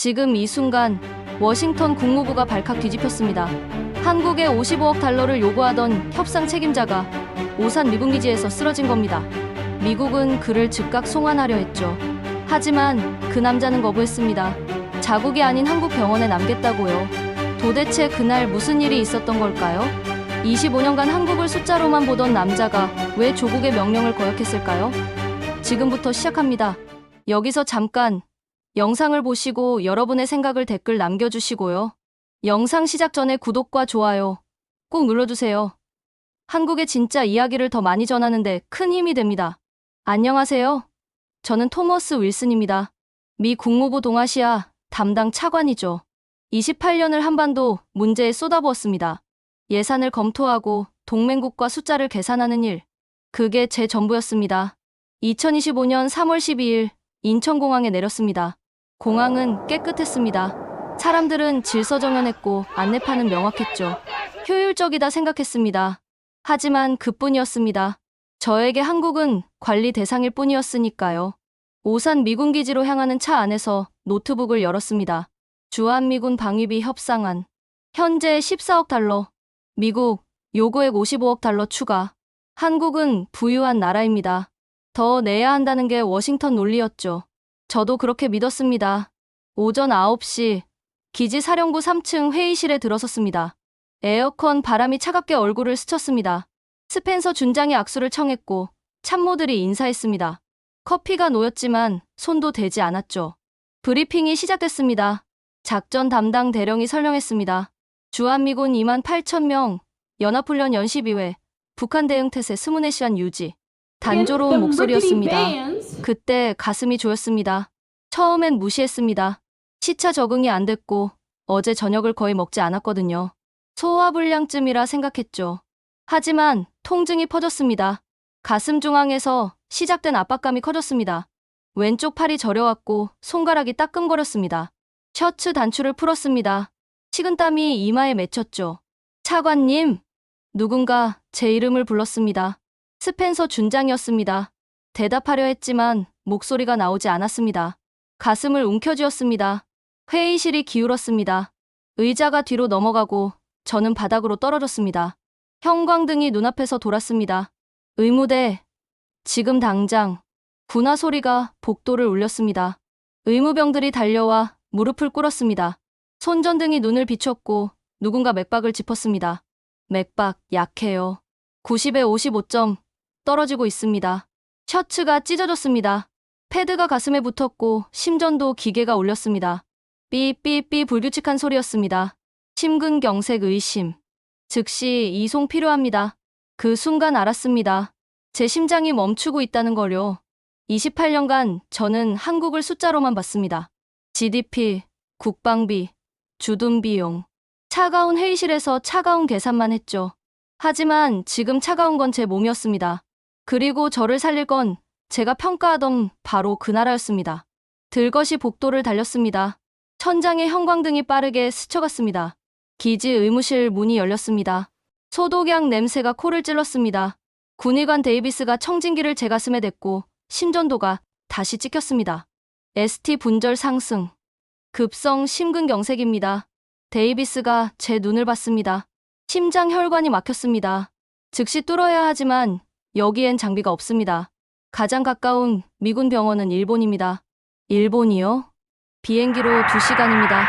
지금 이 순간 워싱턴 국무부가 발칵 뒤집혔습니다. 한국에 55억 달러를 요구하던 협상 책임자가 오산 미군 기지에서 쓰러진 겁니다. 미국은 그를 즉각 송환하려 했죠. 하지만 그 남자는 거부했습니다. 자국이 아닌 한국 병원에 남겠다고요. 도대체 그날 무슨 일이 있었던 걸까요? 25년간 한국을 숫자로만 보던 남자가 왜 조국의 명령을 거역했을까요? 지금부터 시작합니다. 여기서 잠깐 영상을 보시고 여러분의 생각을 댓글 남겨주시고요. 영상 시작 전에 구독과 좋아요 꼭 눌러주세요. 한국의 진짜 이야기를 더 많이 전하는데 큰 힘이 됩니다. 안녕하세요. 저는 토머스 윌슨입니다. 미 국무부 동아시아 담당 차관이죠. 28년을 한반도 문제에 쏟아부었습니다. 예산을 검토하고 동맹국과 숫자를 계산하는 일. 그게 제 전부였습니다. 2025년 3월 12일 인천공항에 내렸습니다. 공항은 깨끗했습니다. 사람들은 질서정연했고 안내판은 명확했죠. 효율적이다 생각했습니다. 하지만 그뿐이었습니다. 저에게 한국은 관리 대상일 뿐이었으니까요. 오산 미군 기지로 향하는 차 안에서 노트북을 열었습니다. 주한미군 방위비 협상안. 현재 14억 달러. 미국 요구액 55억 달러 추가. 한국은 부유한 나라입니다. 더 내야 한다는 게 워싱턴 논리였죠. 저도 그렇게 믿었습니다. 오전 9시 기지 사령부 3층 회의실에 들어섰습니다. 에어컨 바람이 차갑게 얼굴을 스쳤습니다. 스펜서 준장이 악수를 청했고 참모들이 인사했습니다. 커피가 놓였지만 손도 대지 않았죠. 브리핑이 시작됐습니다. 작전 담당 대령이 설명했습니다. 주한미군 2만 8천 명, 연합훈련 연시 비회, 북한 대응 태세 24시간 유지. 단조로운 목소리였습니다. 그때 가슴이 조였습니다. 처음엔 무시했습니다. 시차 적응이 안 됐고 어제 저녁을 거의 먹지 않았거든요. 소화불량쯤이라 생각했죠. 하지만 통증이 퍼졌습니다. 가슴 중앙에서 시작된 압박감이 커졌습니다. 왼쪽 팔이 저려왔고 손가락이 따끔거렸습니다. 셔츠 단추를 풀었습니다. 식은땀이 이마에 맺혔죠. 차관님, 누군가 제 이름을 불렀습니다. 스펜서 준장이었습니다. 대답하려 했지만 목소리가 나오지 않았습니다. 가슴을 움켜쥐었습니다. 회의실이 기울었습니다. 의자가 뒤로 넘어가고 저는 바닥으로 떨어졌습니다. 형광등이 눈앞에서 돌았습니다. 의무대, 지금 당장. 군화 소리가 복도를 울렸습니다. 의무병들이 달려와 무릎을 꿇었습니다. 손전등이 눈을 비췄고 누군가 맥박을 짚었습니다. 맥박 약해요. 90에 55점 떨어지고 있습니다. 셔츠가 찢어졌습니다. 패드가 가슴에 붙었고 심전도 기계가 울렸습니다. 삐삐삐 불규칙한 소리였습니다. 심근경색 의심. 즉시 이송 필요합니다. 그 순간 알았습니다. 제 심장이 멈추고 있다는 걸요. 28년간 저는 한국을 숫자로만 봤습니다. GDP, 국방비, 주둔 비용. 차가운 회의실에서 차가운 계산만 했죠. 하지만 지금 차가운 건 제 몸이었습니다. 그리고 저를 살릴 건 제가 평가하던 바로 그 나라였습니다. 들것이 복도를 달렸습니다. 천장에 형광등이 빠르게 스쳐갔습니다. 기지 의무실 문이 열렸습니다. 소독약 냄새가 코를 찔렀습니다. 군의관 데이비스가 청진기를 제 가슴에 댔고 심전도가 다시 찍혔습니다. ST 분절 상승. 급성 심근경색입니다. 데이비스가 제 눈을 봤습니다. 심장 혈관이 막혔습니다. 즉시 뚫어야 하지만 여기엔 장비가 없습니다. 가장 가까운 미군 병원은 일본입니다. 일본이요? 비행기로 2시간입니다.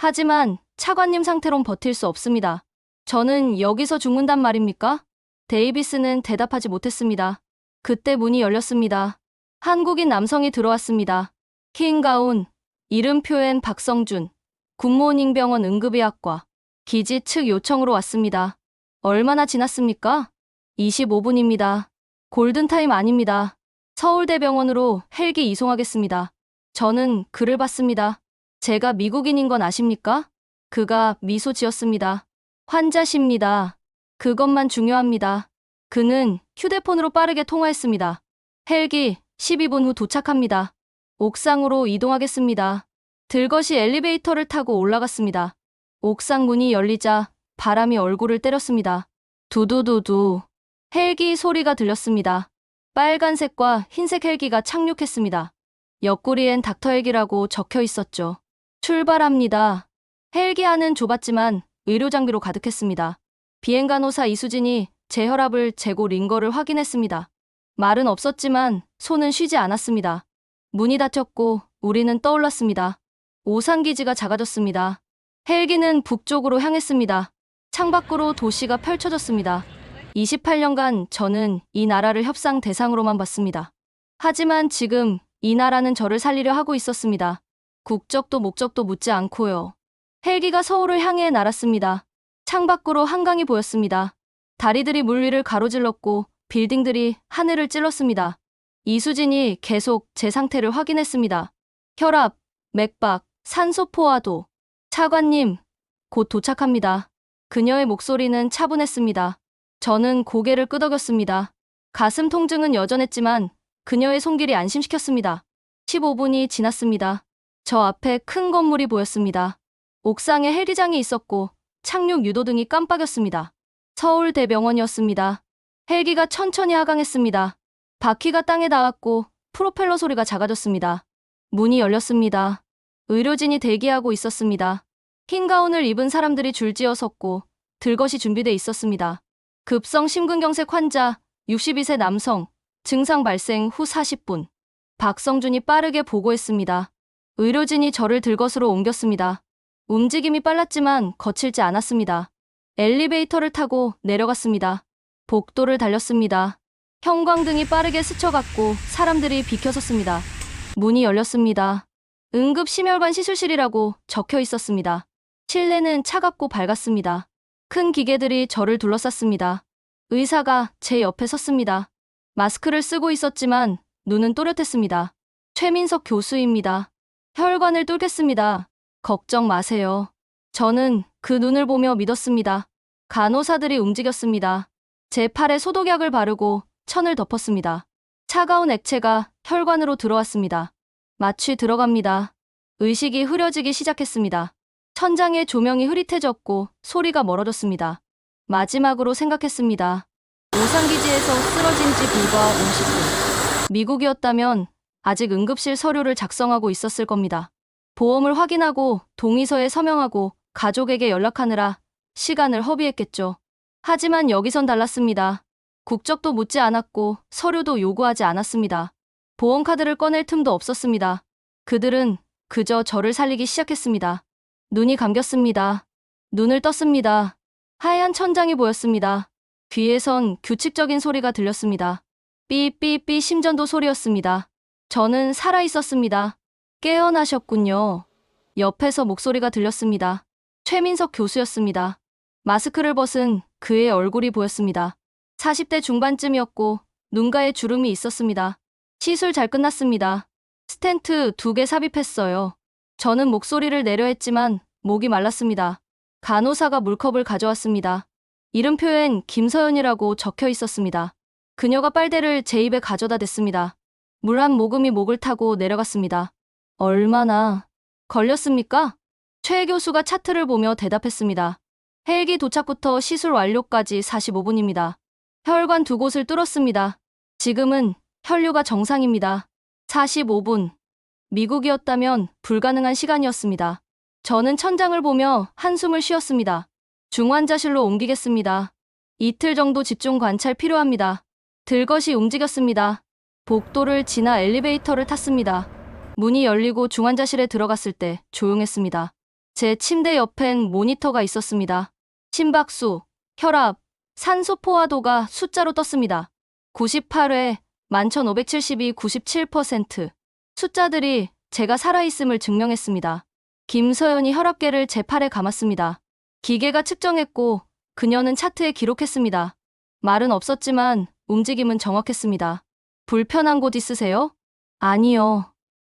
하지만 차관님 상태론 버틸 수 없습니다. 저는 여기서 죽는단 말입니까? 데이비스는 대답하지 못했습니다. 그때 문이 열렸습니다. 한국인 남성이 들어왔습니다. 흰 가운, 이름표엔 박성준, 굿모닝 병원 응급의학과, 기지 측 요청으로 왔습니다. 얼마나 지났습니까? 25분입니다. 골든타임 아닙니다. 서울대병원으로 헬기 이송하겠습니다. 저는 그를 봤습니다. 제가 미국인인 건 아십니까? 그가 미소 지었습니다. 환자십니다. 그것만 중요합니다. 그는 휴대폰으로 빠르게 통화했습니다. 헬기 12분 후 도착합니다. 옥상으로 이동하겠습니다. 들것이 엘리베이터를 타고 올라갔습니다. 옥상 문이 열리자 바람이 얼굴을 때렸습니다. 두두두두. 헬기 소리가 들렸습니다. 빨간색과 흰색 헬기가 착륙했습니다. 옆구리엔 닥터 헬기라고 적혀 있었죠. 출발합니다. 헬기 안은 좁았지만 의료 장비로 가득했습니다. 비행 간호사 이수진이 제 혈압을 재고 링거를 확인했습니다. 말은 없었지만 손은 쉬지 않았습니다. 문이 닫혔고 우리는 떠올랐습니다. 오산기지가 작아졌습니다. 헬기는 북쪽으로 향했습니다. 창밖으로 도시가 펼쳐졌습니다. 28년간 저는 이 나라를 협상 대상으로만 봤습니다. 하지만 지금 이 나라는 저를 살리려 하고 있었습니다. 국적도 목적도 묻지 않고요. 헬기가 서울을 향해 날았습니다. 창밖으로 한강이 보였습니다. 다리들이 물 위를 가로질렀고 빌딩들이 하늘을 찔렀습니다. 이수진이 계속 제 상태를 확인했습니다. 혈압, 맥박, 산소 포화도. 차관님, 곧 도착합니다. 그녀의 목소리는 차분했습니다. 저는 고개를 끄덕였습니다. 가슴 통증은 여전했지만 그녀의 손길이 안심시켰습니다. 15분이 지났습니다. 저 앞에 큰 건물이 보였습니다. 옥상에 헬기장이 있었고 착륙 유도등이 깜빡였습니다. 서울대병원이었습니다. 헬기가 천천히 하강했습니다. 바퀴가 땅에 닿았고 프로펠러 소리가 작아졌습니다. 문이 열렸습니다. 의료진이 대기하고 있었습니다. 흰 가운을 입은 사람들이 줄지어 섰고 들것이 준비돼 있었습니다. 급성 심근경색 환자 62세 남성 증상 발생 후 40분. 박성준이 빠르게 보고했습니다. 의료진이 저를 들것으로 옮겼습니다. 움직임이 빨랐지만 거칠지 않았습니다. 엘리베이터를 타고 내려갔습니다. 복도를 달렸습니다. 형광등이 빠르게 스쳐갔고 사람들이 비켜섰습니다. 문이 열렸습니다. 응급 심혈관 시술실이라고 적혀 있었습니다. 실내는 차갑고 밝았습니다. 큰 기계들이 저를 둘러쌌습니다. 의사가 제 옆에 섰습니다. 마스크를 쓰고 있었지만 눈은 또렷했습니다. 최민석 교수입니다. 혈관을 뚫겠습니다. 걱정 마세요. 저는 그 눈을 보며 믿었습니다. 간호사들이 움직였습니다. 제 팔에 소독약을 바르고 천을 덮었습니다. 차가운 액체가 혈관으로 들어왔습니다. 마취 들어갑니다. 의식이 흐려지기 시작했습니다. 천장의 조명이 흐릿해졌고 소리가 멀어졌습니다. 마지막으로 생각했습니다. 오산기지에서 쓰러진 지 불과 50분. 미국이었다면 아직 응급실 서류를 작성하고 있었을 겁니다. 보험을 확인하고 동의서에 서명하고 가족에게 연락하느라 시간을 허비했겠죠. 하지만 여기선 달랐습니다. 국적도 묻지 않았고 서류도 요구하지 않았습니다. 보험카드를 꺼낼 틈도 없었습니다. 그들은 그저 저를 살리기 시작했습니다. 눈이 감겼습니다. 눈을 떴습니다. 하얀 천장이 보였습니다. 귀에선 규칙적인 소리가 들렸습니다. 삐삐삐 심전도 소리였습니다. 저는 살아 있었습니다. 깨어나셨군요. 옆에서 목소리가 들렸습니다. 최민석 교수였습니다. 마스크를 벗은 그의 얼굴이 보였습니다. 40대 중반쯤이었고 눈가에 주름이 있었습니다. 시술 잘 끝났습니다. 스텐트 두 개 삽입했어요. 저는 목소리를 내려 했지만 목이 말랐습니다. 간호사가 물컵을 가져왔습니다. 이름표엔 김서연이라고 적혀 있었습니다. 그녀가 빨대를 제 입에 가져다 댔습니다. 물 한 모금이 목을 타고 내려갔습니다. 얼마나 걸렸습니까? 최 교수가 차트를 보며 대답했습니다. 헬기 도착부터 시술 완료까지 45분입니다. 혈관 두 곳을 뚫었습니다. 지금은 혈류가 정상입니다. 45분. 미국이었다면 불가능한 시간이었습니다. 저는 천장을 보며 한숨을 쉬었습니다. 중환자실로 옮기겠습니다. 이틀 정도 집중 관찰 필요합니다. 들것이 움직였습니다. 복도를 지나 엘리베이터를 탔습니다. 문이 열리고 중환자실에 들어갔을 때 조용했습니다. 제 침대 옆엔 모니터가 있었습니다. 심박수, 혈압, 산소 포화도가 숫자로 떴습니다. 98회, 11,572, 97%. 숫자들이 제가 살아있음을 증명했습니다. 김서연이 혈압계를 제 팔에 감았습니다. 기계가 측정했고 그녀는 차트에 기록했습니다. 말은 없었지만 움직임은 정확했습니다. 불편한 곳 있으세요? 아니요.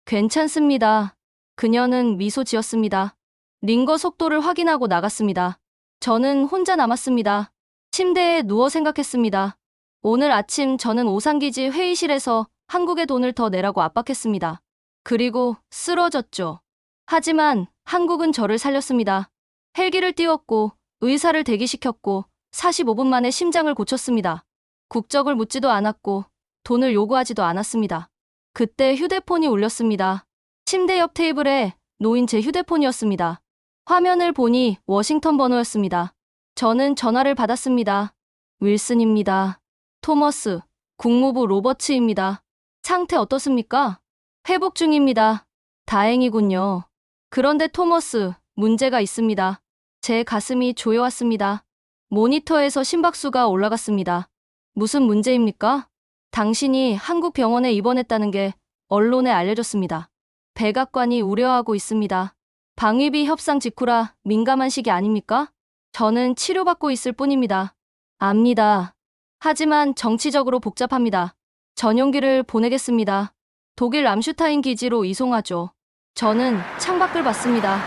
괜찮습니다. 그녀는 미소 지었습니다. 링거 속도를 확인하고 나갔습니다. 저는 혼자 남았습니다. 침대에 누워 생각했습니다. 오늘 아침 저는 오산기지 회의실에서 한국의 돈을 더 내라고 압박했습니다. 그리고 쓰러졌죠. 하지만 한국은 저를 살렸습니다. 헬기를 띄웠고 의사를 대기시켰고 45분 만에 심장을 고쳤습니다. 국적을 묻지도 않았고 돈을 요구하지도 않았습니다. 그때 휴대폰이 울렸습니다. 침대 옆 테이블에 놓인 제 휴대폰이었습니다. 화면을 보니 워싱턴 번호였습니다. 저는 전화를 받았습니다. 윌슨입니다. 토머스, 국무부 로버츠입니다. 상태 어떻습니까? 회복 중입니다. 다행이군요. 그런데 토머스, 문제가 있습니다. 제 가슴이 조여왔습니다. 모니터에서 심박수가 올라갔습니다. 무슨 문제입니까? 당신이 한국 병원에 입원했다는 게 언론에 알려졌습니다. 백악관이 우려하고 있습니다. 방위비 협상 직후라 민감한 시기 아닙니까? 저는 치료받고 있을 뿐입니다. 압니다. 하지만 정치적으로 복잡합니다. 전용기를 보내겠습니다. 독일 람슈타인 기지로 이송하죠. 저는 창밖을 봤습니다.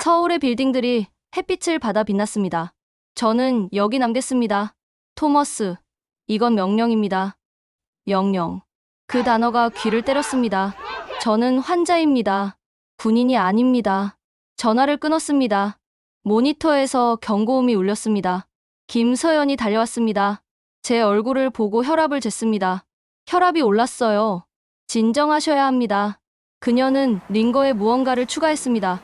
서울의 빌딩들이 햇빛을 받아 빛났습니다. 저는 여기 남겠습니다. 토머스, 이건 명령입니다. 명령. 그 단어가 귀를 때렸습니다. 저는 환자입니다. 군인이 아닙니다. 전화를 끊었습니다. 모니터에서 경고음이 울렸습니다. 김서연이 달려왔습니다. 제 얼굴을 보고 혈압을 쟀습니다. 혈압이 올랐어요. 진정하셔야 합니다. 그녀는 링거에 무언가를 추가했습니다.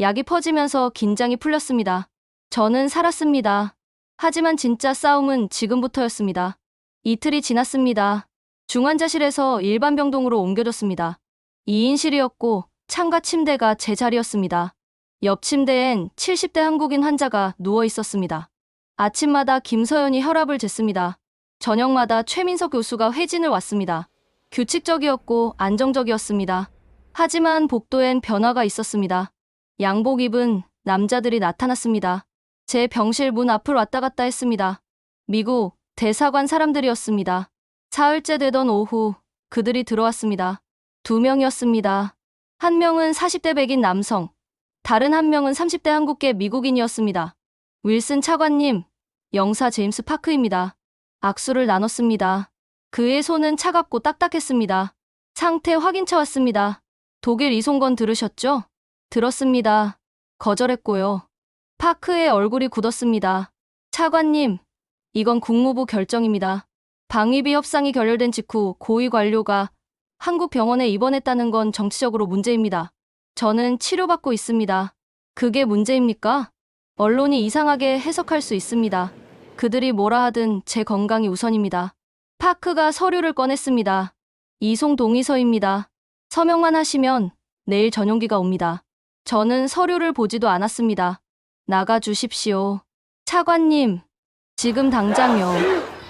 약이 퍼지면서 긴장이 풀렸습니다. 저는 살았습니다. 하지만 진짜 싸움은 지금부터였습니다. 이틀이 지났습니다. 중환자실에서 일반 병동으로 옮겨졌습니다. 2인실이었고 창가 침대가 제 자리였습니다. 옆 침대엔 70대 한국인 환자가 누워 있었습니다. 아침마다 김서연이 혈압을 쟀습니다. 저녁마다 최민석 교수가 회진을 왔습니다. 규칙적이었고 안정적이었습니다. 하지만 복도엔 변화가 있었습니다. 양복 입은 남자들이 나타났습니다. 제 병실 문 앞을 왔다 갔다 했습니다. 미국 대사관 사람들이었습니다. 사흘째 되던 오후 그들이 들어왔습니다. 두 명이었습니다. 한 명은 40대 백인 남성, 다른 한 명은 30대 한국계 미국인이었습니다. 윌슨 차관님, 영사 제임스 파크입니다. 악수를 나눴습니다. 그의 손은 차갑고 딱딱했습니다. 상태 확인차 왔습니다. 독일 이송건 들으셨죠? 들었습니다. 거절했고요. 파크의 얼굴이 굳었습니다. 차관님, 이건 국무부 결정입니다. 방위비 협상이 결렬된 직후 고위 관료가 한국 병원에 입원했다는 건 정치적으로 문제입니다. 저는 치료받고 있습니다. 그게 문제입니까? 언론이 이상하게 해석할 수 있습니다. 그들이 뭐라 하든 제 건강이 우선입니다. 파크가 서류를 꺼냈습니다. 이송 동의서입니다. 서명만 하시면 내일 전용기가 옵니다. 저는 서류를 보지도 않았습니다. 나가 주십시오. 차관님, 지금 당장요.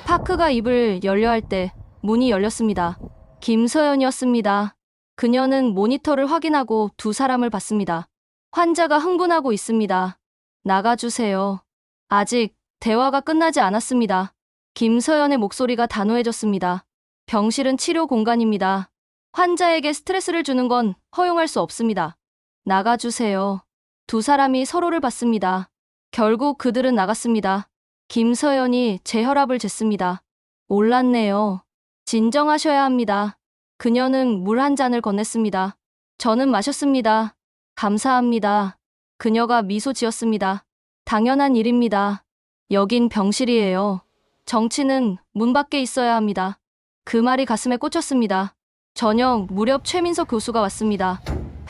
파크가 입을 열려 할 때 문이 열렸습니다. 김서연이었습니다. 그녀는 모니터를 확인하고 두 사람을 봤습니다. 환자가 흥분하고 있습니다. 나가주세요. 아직 대화가 끝나지 않았습니다. 김서연의 목소리가 단호해졌습니다. 병실은 치료 공간입니다. 환자에게 스트레스를 주는 건 허용할 수 없습니다. 나가주세요. 두 사람이 서로를 봤습니다. 결국 그들은 나갔습니다. 김서연이 제 혈압을 쟀습니다. 올랐네요. 진정하셔야 합니다. 그녀는 물 한 잔을 건넸습니다. 저는 마셨습니다. 감사합니다. 그녀가 미소 지었습니다. 당연한 일입니다. 여긴 병실이에요. 정치는 문 밖에 있어야 합니다. 그 말이 가슴에 꽂혔습니다. 저녁 무렵 최민석 교수가 왔습니다.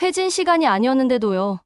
회진 시간이 아니었는데도요.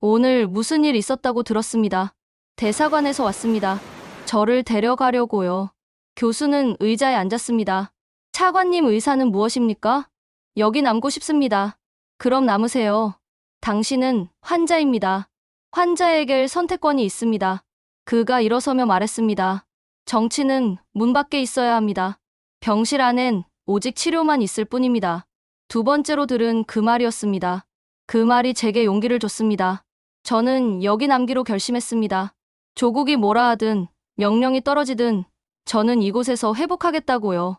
오늘 무슨 일 있었다고 들었습니다. 대사관에서 왔습니다. 저를 데려가려고요. 교수는 의자에 앉았습니다. 차관님 의사는 무엇입니까? 여기 남고 싶습니다. 그럼 남으세요. 당신은 환자입니다. 환자에게 선택권이 있습니다. 그가 일어서며 말했습니다. 정치는 문 밖에 있어야 합니다. 병실 안엔 오직 치료만 있을 뿐입니다. 두 번째로 들은 그 말이었습니다. 그 말이 제게 용기를 줬습니다. 저는 여기 남기로 결심했습니다. 조국이 뭐라 하든 명령이 떨어지든 저는 이곳에서 회복하겠다고요.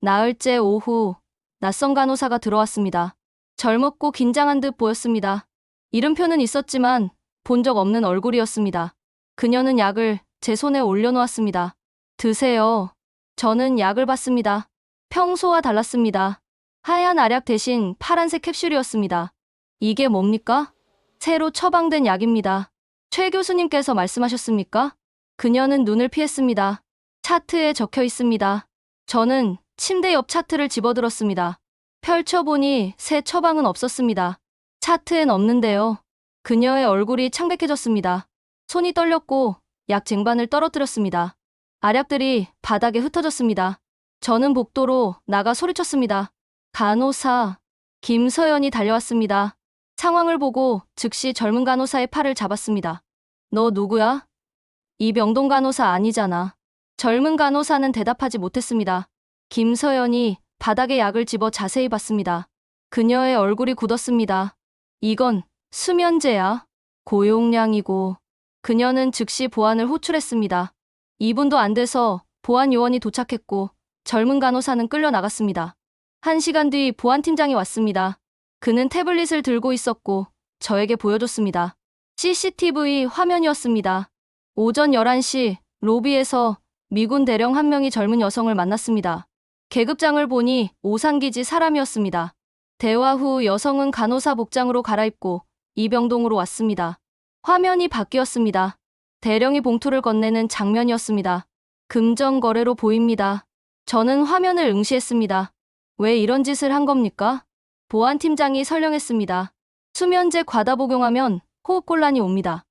나흘째 오후 낯선 간호사가 들어왔습니다. 젊었고 긴장한 듯 보였습니다. 이름표는 있었지만 본 적 없는 얼굴이었습니다. 그녀는 약을 제 손에 올려놓았습니다. 드세요. 저는 약을 받습니다. 평소와 달랐습니다. 하얀 알약 대신 파란색 캡슐이었습니다. 이게 뭡니까? 새로 처방된 약입니다. 최 교수님께서 말씀하셨습니까? 그녀는 눈을 피했습니다. 차트에 적혀 있습니다. 저는 침대 옆 차트를 집어들었습니다. 펼쳐보니 새 처방은 없었습니다. 차트엔 없는데요. 그녀의 얼굴이 창백해졌습니다. 손이 떨렸고 약 쟁반을 떨어뜨렸습니다. 알약들이 바닥에 흩어졌습니다. 저는 복도로 나가 소리쳤습니다. 간호사. 김서연이 달려왔습니다. 상황을 보고 즉시 젊은 간호사의 팔을 잡았습니다. 너 누구야? 이 명동 간호사 아니잖아. 젊은 간호사는 대답하지 못했습니다. 김서연이 바닥에 약을 집어 자세히 봤습니다. 그녀의 얼굴이 굳었습니다. 이건 수면제야. 고용량이고. 그녀는 즉시 보안을 호출했습니다. 2분도 안 돼서 보안 요원이 도착했고 젊은 간호사는 끌려 나갔습니다. 한 시간 뒤 보안팀장이 왔습니다. 그는 태블릿을 들고 있었고 저에게 보여줬습니다. CCTV 화면이었습니다. 오전 11시 로비에서 미군 대령 한 명이 젊은 여성을 만났습니다. 계급장을 보니 오산기지 사람이었습니다. 대화 후 여성은 간호사 복장으로 갈아입고 이병동으로 왔습니다. 화면이 바뀌었습니다. 대령이 봉투를 건네는 장면이었습니다. 금전 거래로 보입니다. 저는 화면을 응시했습니다. 왜 이런 짓을 한 겁니까? 보안팀장이 설령했습니다. 수면제 과다 복용하면 호흡곤란이 옵니다.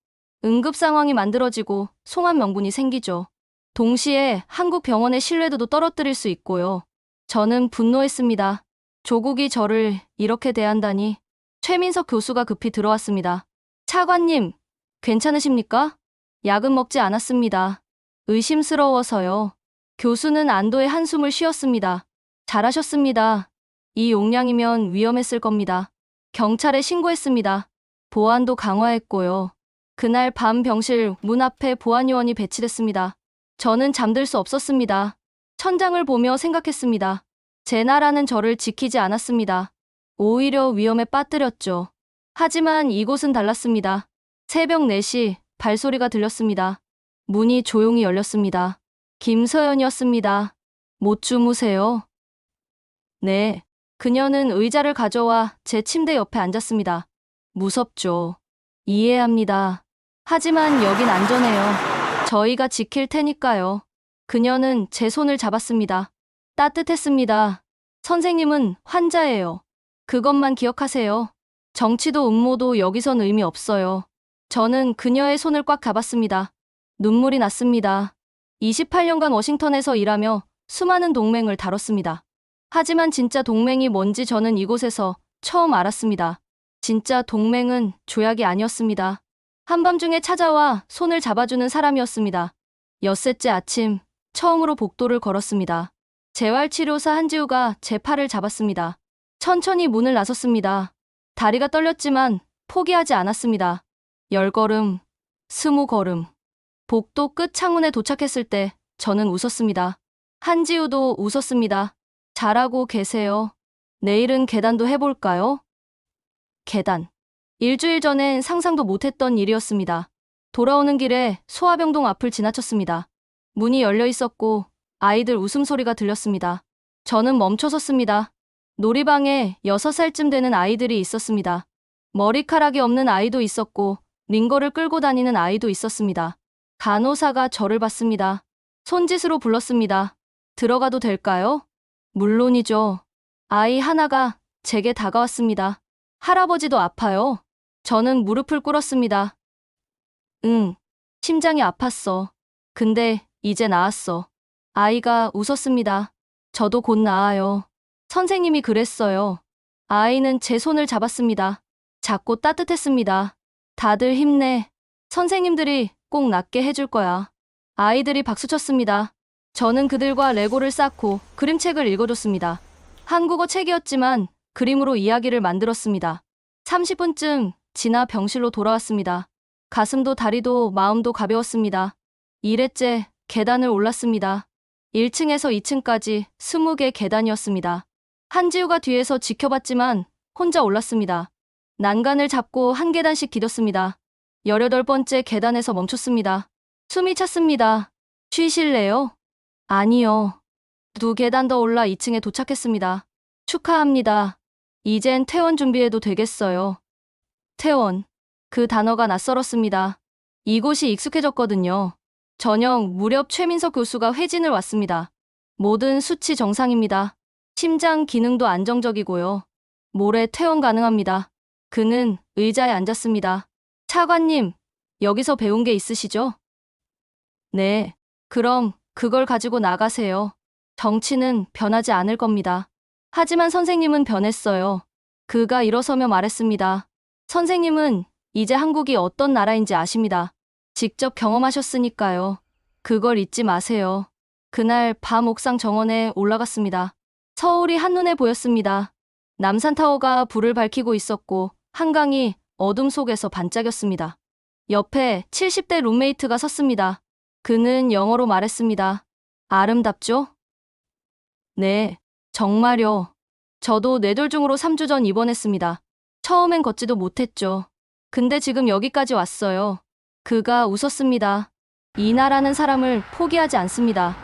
응급 상황이 만들어지고 송환 명분이 생기죠. 동시에 한국 병원의 신뢰도도 떨어뜨릴 수 있고요. 저는 분노했습니다. 조국이 저를 이렇게 대한다니. 최민석 교수가 급히 들어왔습니다. 차관님, 괜찮으십니까? 약은 먹지 않았습니다. 의심스러워서요. 교수는 안도의 한숨을 쉬었습니다. 잘하셨습니다. 이 용량이면 위험했을 겁니다. 경찰에 신고했습니다. 보안도 강화했고요. 그날 밤 병실 문 앞에 보안요원이 배치됐습니다. 저는 잠들 수 없었습니다. 천장을 보며 생각했습니다. 제 나라는 저를 지키지 않았습니다. 오히려 위험에 빠뜨렸죠. 하지만 이곳은 달랐습니다. 새벽 4시 발소리가 들렸습니다. 문이 조용히 열렸습니다. 김서연이었습니다. 못 주무세요? 네. 그녀는 의자를 가져와 제 침대 옆에 앉았습니다. 무섭죠. 이해합니다. 하지만 여긴 안전해요. 저희가 지킬 테니까요. 그녀는 제 손을 잡았습니다. 따뜻했습니다. 선생님은 환자예요. 그것만 기억하세요. 정치도 음모도 여기선 의미 없어요. 저는 그녀의 손을 꽉 잡았습니다. 눈물이 났습니다. 28년간 워싱턴에서 일하며 수많은 동맹을 다뤘습니다. 하지만 진짜 동맹이 뭔지 저는 이곳에서 처음 알았습니다. 진짜 동맹은 조약이 아니었습니다. 한밤중에 찾아와 손을 잡아주는 사람이었습니다. 엿새째 아침, 처음으로 복도를 걸었습니다. 재활치료사 한지우가 제 팔을 잡았습니다. 천천히 문을 나섰습니다. 다리가 떨렸지만 포기하지 않았습니다. 열 걸음, 스무 걸음. 복도 끝 창문에 도착했을 때 저는 웃었습니다. 한지우도 웃었습니다. 잘하고 계세요. 내일은 계단도 해볼까요? 계단. 일주일 전엔 상상도 못했던 일이었습니다. 돌아오는 길에 소아병동 앞을 지나쳤습니다. 문이 열려 있었고 아이들 웃음소리가 들렸습니다. 저는 멈춰 섰습니다. 놀이방에 6살쯤 되는 아이들이 있었습니다. 머리카락이 없는 아이도 있었고 링거를 끌고 다니는 아이도 있었습니다. 간호사가 저를 봤습니다. 손짓으로 불렀습니다. 들어가도 될까요? 물론이죠. 아이 하나가 제게 다가왔습니다. 할아버지도 아파요. 저는 무릎을 꿇었습니다. 응, 심장이 아팠어. 근데 이제 나았어. 아이가 웃었습니다. 저도 곧 나아요. 선생님이 그랬어요. 아이는 제 손을 잡았습니다. 작고 따뜻했습니다. 다들 힘내. 선생님들이 꼭 낫게 해줄 거야. 아이들이 박수쳤습니다. 저는 그들과 레고를 쌓고 그림책을 읽어줬습니다. 한국어 책이었지만 그림으로 이야기를 만들었습니다. 30분쯤 지나 병실로 돌아왔습니다. 가슴도 다리도 마음도 가벼웠습니다. 1회째 계단을 올랐습니다. 1층에서 2층까지 20개 계단이었습니다. 한지우가 뒤에서 지켜봤지만 혼자 올랐습니다. 난간을 잡고 한 계단씩 디뎠습니다. 18번째 계단에서 멈췄습니다. 숨이 찼습니다. 쉬실래요? 아니요. 두 계단 더 올라 2층에 도착했습니다. 축하합니다. 이젠 퇴원 준비해도 되겠어요. 퇴원. 그 단어가 낯설었습니다. 이곳이 익숙해졌거든요. 저녁 무렵 최민석 교수가 회진을 왔습니다. 모든 수치 정상입니다. 심장 기능도 안정적이고요. 모레 퇴원 가능합니다. 그는 의자에 앉았습니다. 차관님, 여기서 배운 게 있으시죠? 네. 그럼 그걸 가지고 나가세요. 정치는 변하지 않을 겁니다. 하지만 선생님은 변했어요. 그가 일어서며 말했습니다. 선생님은 이제 한국이 어떤 나라인지 아십니다. 직접 경험하셨으니까요. 그걸 잊지 마세요. 그날 밤 옥상 정원에 올라갔습니다. 서울이 한눈에 보였습니다. 남산타워가 불을 밝히고 있었고 한강이 어둠 속에서 반짝였습니다. 옆에 70대 룸메이트가 섰습니다. 그는 영어로 말했습니다. 아름답죠? 네, 정말요. 저도 뇌졸중으로 3주 전 입원했습니다. 처음엔 걷지도 못했죠. 근데 지금 여기까지 왔어요. 그가 웃었습니다. 이 나라는 사람을 포기하지 않습니다.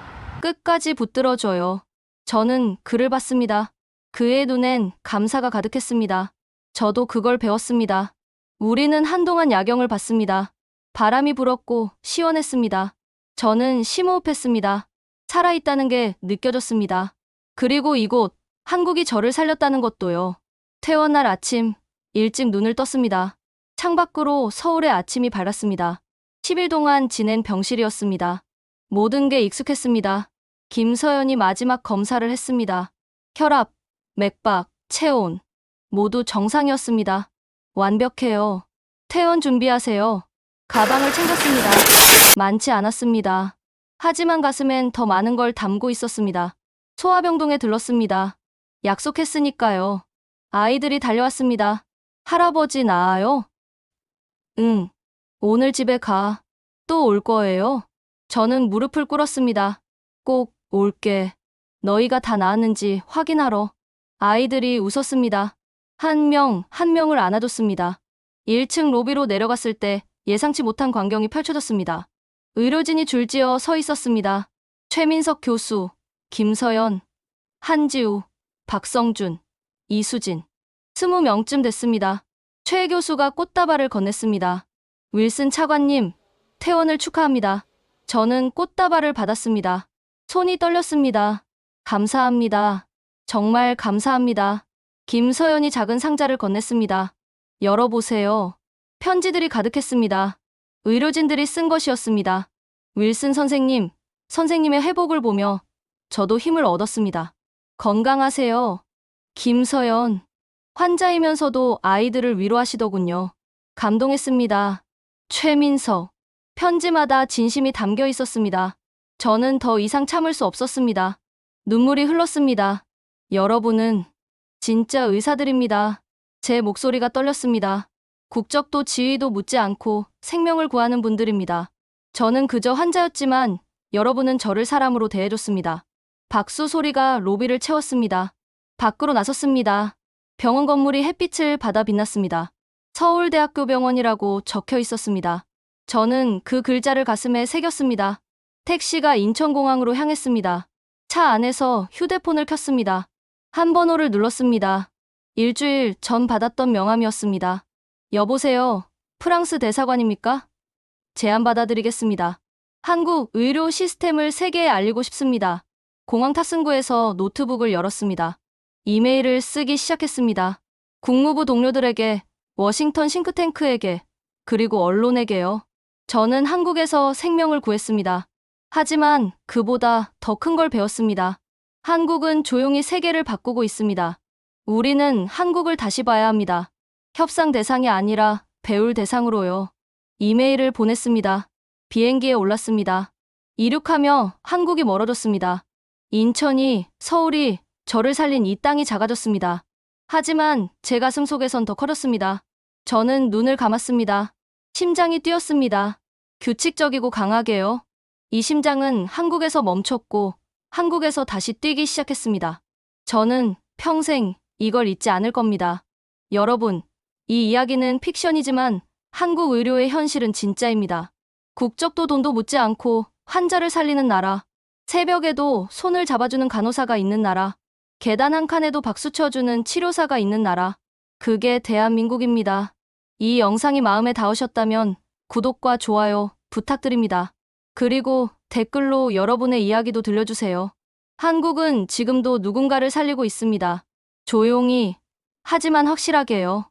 끝까지 붙들어줘요. 저는 그를 봤습니다. 그의 눈엔 감사가 가득했습니다. 저도 그걸 배웠습니다. 우리는 한동안 야경을 봤습니다. 바람이 불었고 시원했습니다. 저는 심호흡했습니다. 살아있다는 게 느껴졌습니다. 그리고 이곳, 한국이 저를 살렸다는 것도요. 퇴원 날 아침, 일찍 눈을 떴습니다. 창밖으로 서울의 아침이 밝았습니다. 10일 동안 지낸 병실이었습니다. 모든 게 익숙했습니다. 김서연이 마지막 검사를 했습니다. 혈압, 맥박, 체온, 모두 정상이었습니다. 완벽해요. 퇴원 준비하세요. 가방을 챙겼습니다. 많지 않았습니다. 하지만 가슴엔 더 많은 걸 담고 있었습니다. 소아병동에 들렀습니다. 약속했으니까요. 아이들이 달려왔습니다. 할아버지 나아요? 응. 오늘 집에 가. 또 올 거예요? 저는 무릎을 꿇었습니다. 꼭 올게. 너희가 다 나았는지 확인하러. 아이들이 웃었습니다. 한 명, 한 명을 안아줬습니다. 1층 로비로 내려갔을 때 예상치 못한 광경이 펼쳐졌습니다. 의료진이 줄지어 서 있었습니다. 최민석 교수, 김서연, 한지우, 박성준, 이수진. 스무 명쯤 됐습니다. 최 교수가 꽃다발을 건넸습니다. 윌슨 차관님, 퇴원을 축하합니다. 저는 꽃다발을 받았습니다. 손이 떨렸습니다. 감사합니다. 정말 감사합니다. 김서연이 작은 상자를 건넸습니다. 열어보세요. 편지들이 가득했습니다. 의료진들이 쓴 것이었습니다. 윌슨 선생님, 선생님의 회복을 보며 저도 힘을 얻었습니다. 건강하세요. 김서연. 환자이면서도 아이들을 위로하시더군요. 감동했습니다. 최민석. 편지마다 진심이 담겨 있었습니다. 저는 더 이상 참을 수 없었습니다. 눈물이 흘렀습니다. 여러분은 진짜 의사들입니다. 제 목소리가 떨렸습니다. 국적도 지위도 묻지 않고 생명을 구하는 분들입니다. 저는 그저 환자였지만 여러분은 저를 사람으로 대해줬습니다. 박수 소리가 로비를 채웠습니다. 밖으로 나섰습니다. 병원 건물이 햇빛을 받아 빛났습니다. 서울대학교 병원이라고 적혀 있었습니다. 저는 그 글자를 가슴에 새겼습니다. 택시가 인천공항으로 향했습니다. 차 안에서 휴대폰을 켰습니다. 한 번호를 눌렀습니다. 일주일 전 받았던 명함이었습니다. 여보세요. 프랑스 대사관입니까? 제안 받아드리겠습니다. 한국 의료 시스템을 세계에 알리고 싶습니다. 공항 탑승구에서 노트북을 열었습니다. 이메일을 쓰기 시작했습니다. 국무부 동료들에게, 워싱턴 싱크탱크에게, 그리고 언론에게요. 저는 한국에서 생명을 구했습니다. 하지만 그보다 더 큰 걸 배웠습니다. 한국은 조용히 세계를 바꾸고 있습니다. 우리는 한국을 다시 봐야 합니다. 협상 대상이 아니라 배울 대상으로요. 이메일을 보냈습니다. 비행기에 올랐습니다. 이륙하며 한국이 멀어졌습니다. 인천이, 서울이 저를 살린 이 땅이 작아졌습니다. 하지만 제 가슴 속에선 더 커졌습니다. 저는 눈을 감았습니다. 심장이 뛰었습니다. 규칙적이고 강하게요. 이 심장은 한국에서 멈췄고 한국에서 다시 뛰기 시작했습니다. 저는 평생 이걸 잊지 않을 겁니다. 여러분, 이 이야기는 픽션이지만 한국 의료의 현실은 진짜입니다. 국적도 돈도 묻지 않고 환자를 살리는 나라, 새벽에도 손을 잡아주는 간호사가 있는 나라, 계단 한 칸에도 박수 쳐주는 치료사가 있는 나라, 그게 대한민국입니다. 이 영상이 마음에 닿으셨다면 구독과 좋아요 부탁드립니다. 그리고 댓글로 여러분의 이야기도 들려주세요. 한국은 지금도 누군가를 살리고 있습니다. 조용히, 하지만 확실하게요.